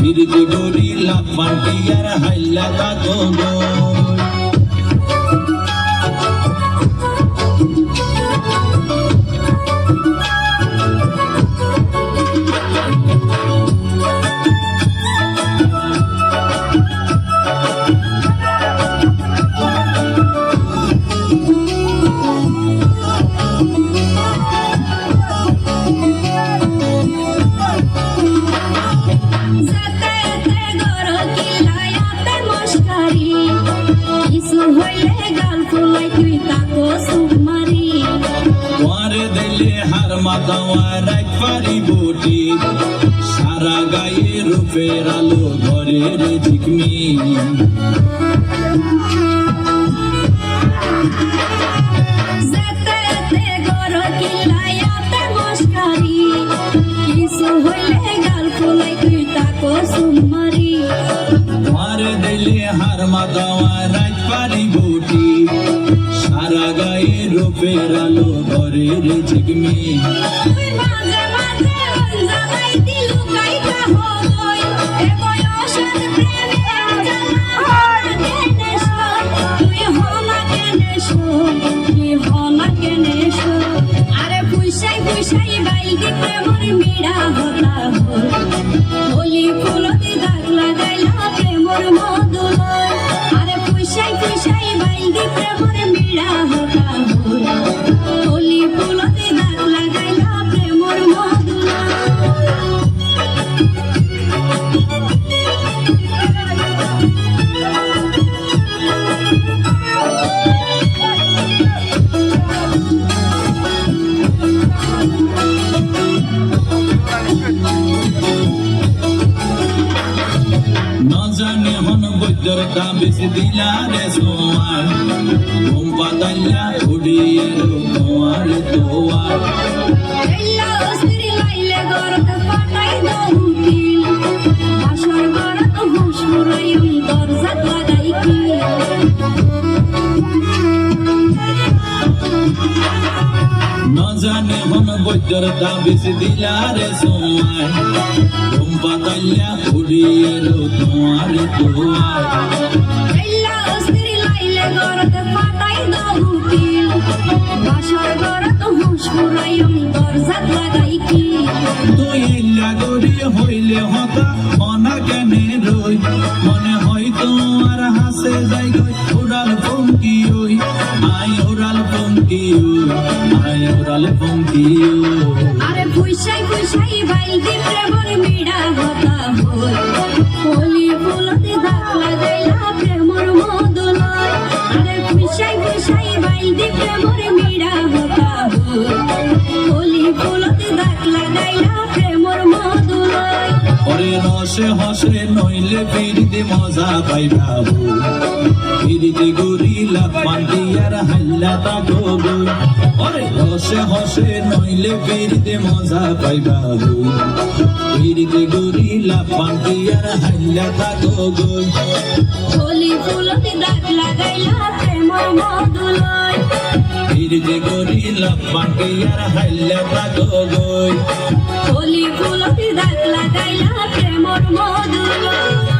পিরিতি গুলি লাপান কি আর হাইলা তাগো দিলে হার মাতাওয়া রাখ পারি বটি সারা গায়ে রূপের আলো ঘরের ঝিকমি মিড়া হতা হল। হলি ফুলতি দাগ লাগাইলা প্রেমর মধুলয় জানে হন বৈদ্যর বেশি দিলা রে সোয়ার ঘুম পাতাইলা উড়িয়ে তোমার তোয়ার জানে হন বৈদ্যর দাম বেশি দিলা রে সোয়ার ঘুম পাতাইলা তোমার তুই এলা হইলে হতা মনা কেনে রই। ওই আরে ফুইসাই ফুইসাই বাইলদি প্রেমর মিড়া হতা রসে হসে নইলে ফিরিতে মজা পাইবা ফিরিতে গরিলা পান্ডিয়ার হাল্লা তা গো ওরে রসে হসে নইলে ফিরিতে মজা পাইবা ফিরিতে গরিলা পান্ডিয়ার হাল্লা তা গো কলি ফুলতে দাগ লাগাইলা ফিরিতে গরিলা পান্ডিয়ার হাল্লা তা গো কলি ফুলতে দাগ লাগাইলা প্রেমর মদলয়